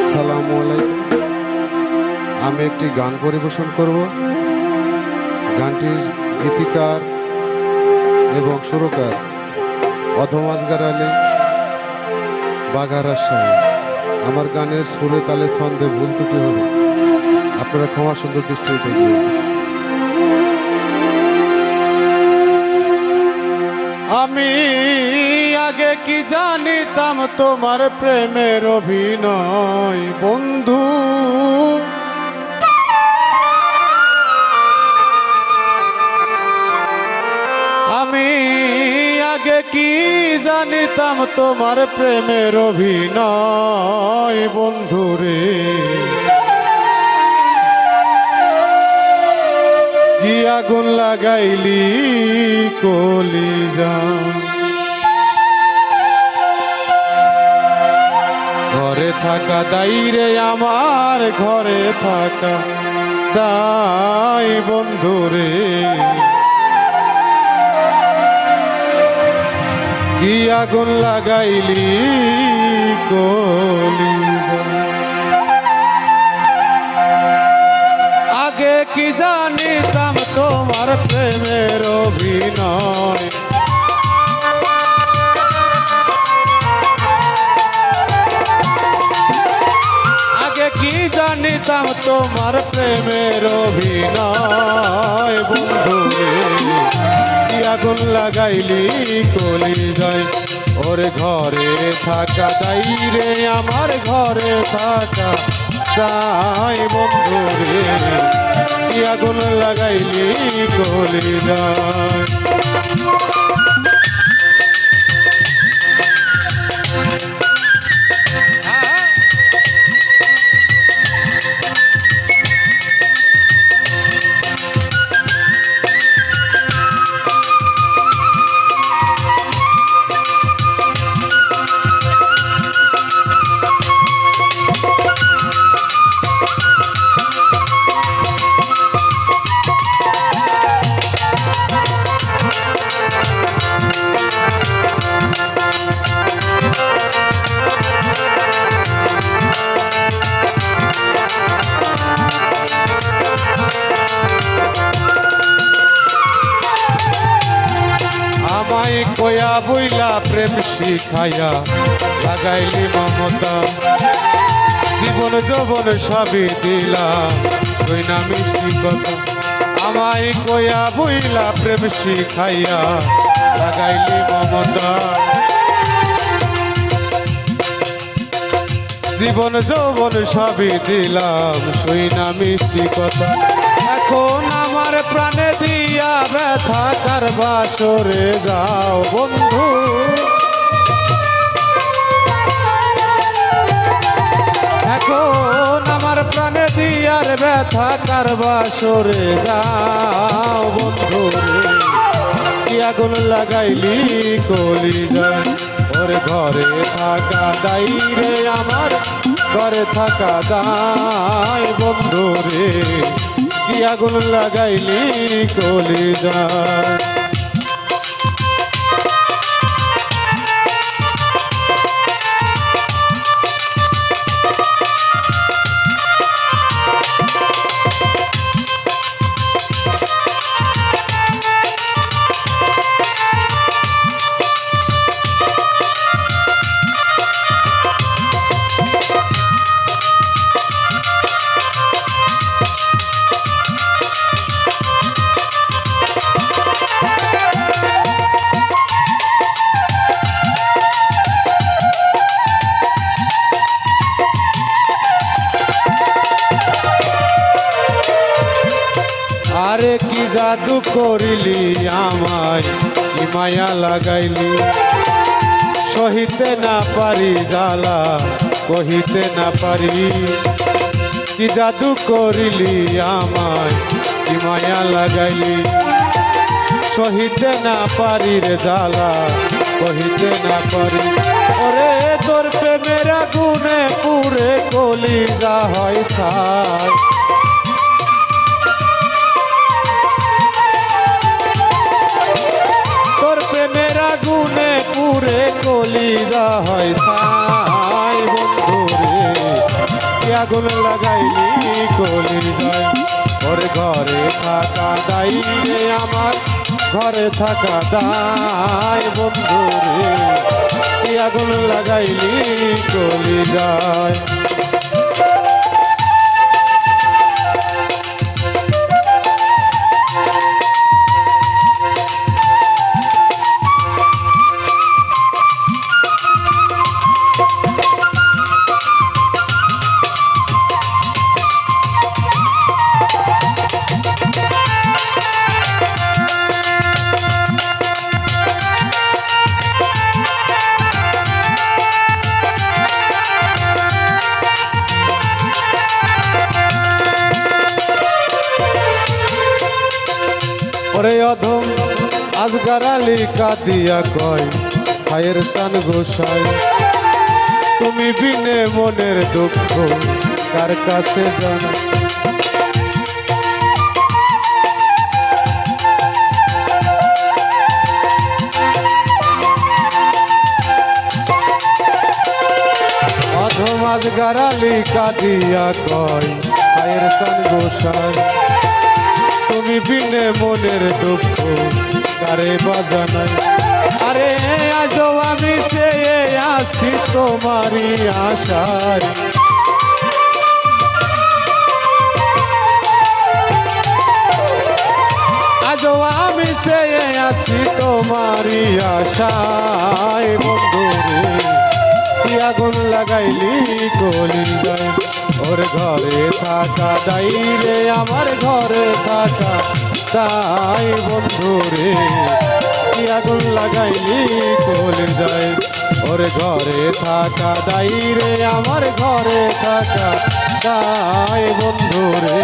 আসসালামু আলাইকুম। আমি একটি গান পরিবেশন করব। গানটির গীতিকার এবং সুরকার অধমাজগার আলী বাঘারা সাহেব আমার গানের সুরে তালে ছন্দে ভুল ত্রুটি হবে। আপনারা ক্ষমা সুন্দর দৃষ্টি দেখবেন। আমি আগে কি জানিতাম তোমার প্রেমের অভিনয়, বন্ধু? আমি আগে কি জানিতাম তোমার প্রেমের অভিনয়, বন্ধু রে? কি আগুন লাগাইলি কলিজা? থাকা দাইরে আমার ঘরে থাকা। দাই বন্ধুরে কি আগুন লাগাইলি কলি আগে কি জানিতাম তোমার প্রেমের অভিনয়? জানিতাম তোমার প্রেমের অভিনয়, বন্ধু। আগুন লাগাইলি, কলি যায়। ওর ঘরে থাকা দাই রে, আমার ঘরে থাকা দাই বন্ধু রে। আগুন লাগাইলি, কলি যায়। কয়া বইলা প্রেম শিখাইয়া লাগাইলি মমতা। জীবন যৌবন সবই দিলাম তুই না মিষ্টি কথা। আমায় কয়া বইলা প্রেম শিখাইয়া লাগাইলি মমতা। জীবন যৌবন সবই দিলাম শুই না মিষ্টি কথা। এখন আমার প্রাণে ব্যথা কারবা সরে যাও বন্ধু। এখন আমার প্রাণে দিয়ার ব্যথা কারবা সরে যাও বন্ধু। আগুন লাগাইলি কলি যায় ওর ঘরে থাকা দাই রে আমার, ঘরে থাকা দাই বন্ধু রে। কি আগুন লাগাইলি কলি জাদু করিলি আমায়, কি মায়া লাগাইলি। সহিতে না পারি জ্বালা, কহিতে না পারি। কি জাদু করিলি আমায়, কি মায়া লাগাইলি। সহিতে না পারি রে জ্বালা, কহিতে না পারি। ওরে তোর প্রেমের গুনে পুরে কলি যা হয় সাই হয় সাই বন্ধুরে আগুন লাগাইলি কলি যায় ওর ঘরে থাকা দাই রে আমার। ঘরে থাকা দায় বন্ধুরে আগুন লাগাইলি কলি যায় ওরে অধম, আজগার আলী কাদিয়া কয়, ভাইয়ের চান গোসাই। তুমি বিনে মনের দুঃখ, কার কাছে জানা আজগার আলী কাদিয়া কয়, ভাইয়ের চান গোসাই। বিনে মনের দুঃখ কারে বাজানাই। আরে, আজও আমি চেয়ে আসি তোমারই আশায়। আজও আমি চেয়ে আছি তোমারই আশায়। বন্ধু আগুন লাগাইলি কলি যায় ওর ঘরে থাকা দাই রে আমার ঘরে থাকা তাই বন্ধু রে। কি আগুন লাগাইলি, কলি যায়। ওর ঘরে থাকা দাই রে আমার ঘরে থাকা তাই বন্ধু রে।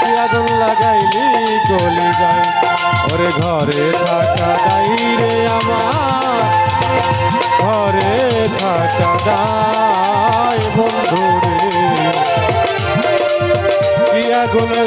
কি আগুন লাগাইলি, কলি যায়। ওর ঘরে থাকা দাই রে আমার ঘরে Konu